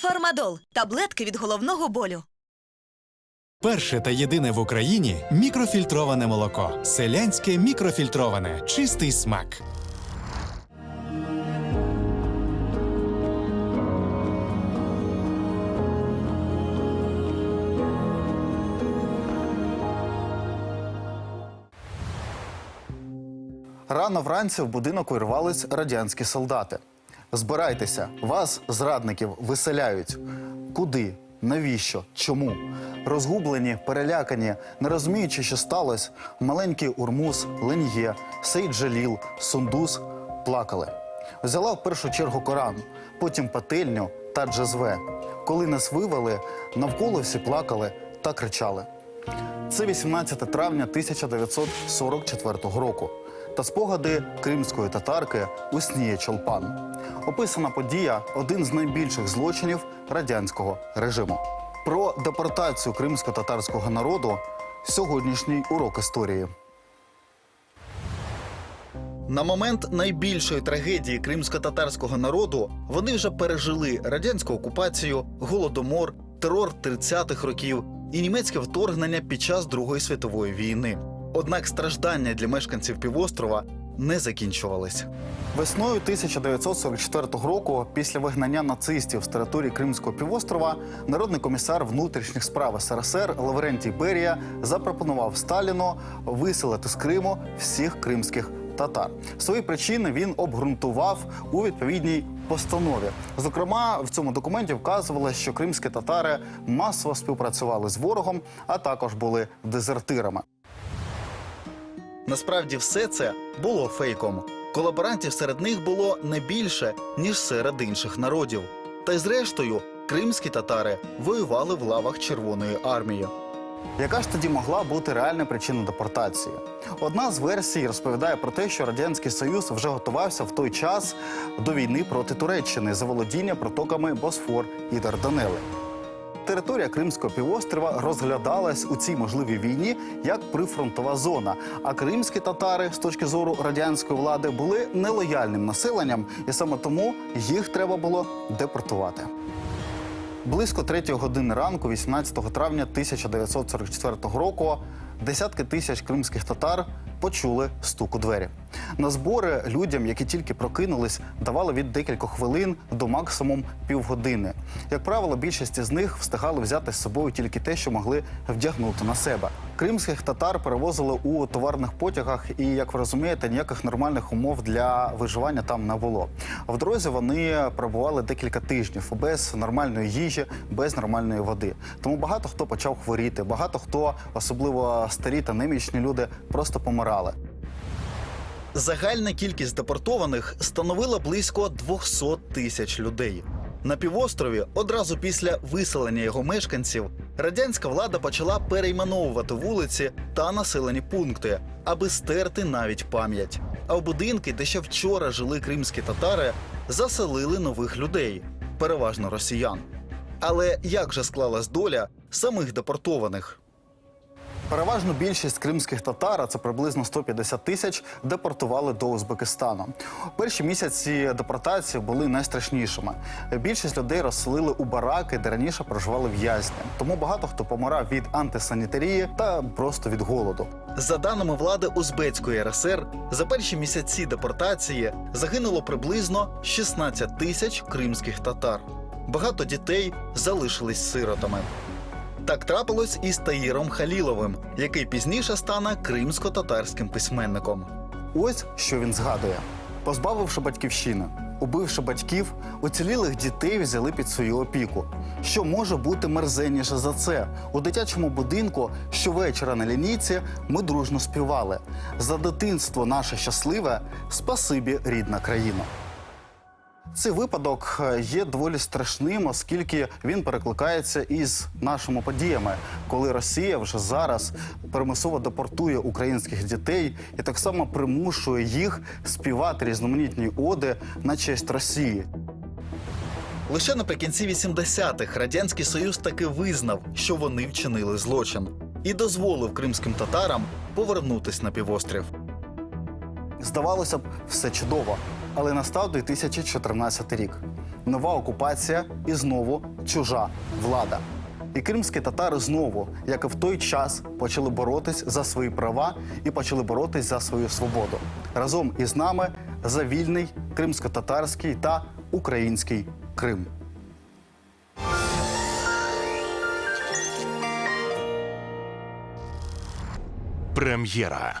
Фармадол таблетки від головного болю. Перше та єдине в Україні мікрофільтроване молоко. Селянське мікрофільтроване. Чистий смак. Рано вранці в будинок увірвались радянські солдати. Збирайтеся, вас, зрадників, виселяють. Куди? Навіщо? Чому? Розгублені, перелякані, не розуміючи, що сталося, маленький Урмуз, Лен'є, Сейд Джаліл, Сундус плакали. Взяла в першу чергу Коран, потім пательню та джезве. Коли нас вивели, навколо всі плакали та кричали. Це 18 травня 1944 року. Та спогади кримської татарки Усніє Чолпан. Описана подія один з найбільших злочинів радянського режиму. Про депортацію кримсько-татарського народу сьогоднішній урок історії. На момент найбільшої трагедії кримсько-татарського народу вони вже пережили радянську окупацію, голодомор, терор 30-х років і німецьке вторгнення під час Другої світової війни. Однак страждання для мешканців півострова не закінчувались. Весною 1944 року, після вигнання нацистів з території Кримського півострова, народний комісар внутрішніх справ СРСР Лаврентій Берія запропонував Сталіну виселити з Криму всіх кримських татар. Свої причини він обґрунтував у відповідній постанові. Зокрема, в цьому документі вказували, що кримські татари масово співпрацювали з ворогом, а також були дезертирами. Насправді все це було фейком. Колаборантів серед них було не більше, ніж серед інших народів. Та й зрештою, кримські татари воювали в лавах Червоної армії. Яка ж тоді могла бути реальна причина депортації? Одна з версій розповідає про те, що радянський союз вже готувався в той час до війни проти Туреччини за володіння протоками Босфор і Дарданели. Територія Кримського півострова розглядалась у цій можливій війні як прифронтова зона. А кримські татари, з точки зору радянської влади, були нелояльним населенням, і саме тому їх треба було депортувати. Близько третьої години ранку, 18 травня 1944 року, десятки тисяч кримських татар почули стук у двері. На збори людям, які тільки прокинулись, давали від декількох хвилин до максимум півгодини. Як правило, більшість з них встигали взяти з собою тільки те, що могли вдягнути на себе. Кримських татар перевозили у товарних потягах, і як ви розумієте, ніяких нормальних умов для виживання там не було. В дорозі вони перебували декілька тижнів без нормальної їжі, без нормальної води. Тому багато хто почав хворіти, багато хто, особливо старі та немічні люди, просто помирали. Загальна кількість депортованих становила близько 200 тисяч людей. На півострові одразу після виселення його мешканців радянська влада почала перейменовувати вулиці та населені пункти, аби стерти навіть пам'ять. А в будинки, де ще вчора жили кримські татари, заселили нових людей, переважно росіян. Але як же склалась доля самих депортованих? Переважну більшість кримських татар, а це приблизно 150 тисяч, депортували до Узбекистану. Перші місяці депортації були найстрашнішими. Більшість людей розселили у бараки, де раніше проживали в'язні. Тому багато хто помирав від антисанітарії та просто від голоду. За даними влади Узбецької РСР, за перші місяці депортації загинуло приблизно 16 тисяч кримських татар. Багато дітей залишились сиротами. Так трапилось і з Таїром Халіловим, який пізніше стане кримсько-татарським письменником. Ось що він згадує: позбавивши батьківщини, убивши батьків, уцілілих дітей взяли під свою опіку. Що може бути мерзенніше за це? У дитячому будинку щовечора на лінійці ми дружно співали. За дитинство наше щасливе, спасибі, рідна країна. Цей випадок е, є доволі страшним, оскільки він перекликається із нашими подіями, коли Росія вже зараз примусово депортує українських дітей і так само примушує їх співати різноманітні оди на честь Росії. Лише наприкінці 80-х радянський союз таки визнав, що вони вчинили злочин, і дозволив кримським татарам повернутись на півострів. Здавалося б, все чудово, але настав 2014 рік. нова окупація і знову чужа влада. І кримські татари знову, як і в той час, почали боротись за свої права і почали боротись за свою свободу. Разом із нами за вільний кримсько-татарський та український Крим. Прем'єра.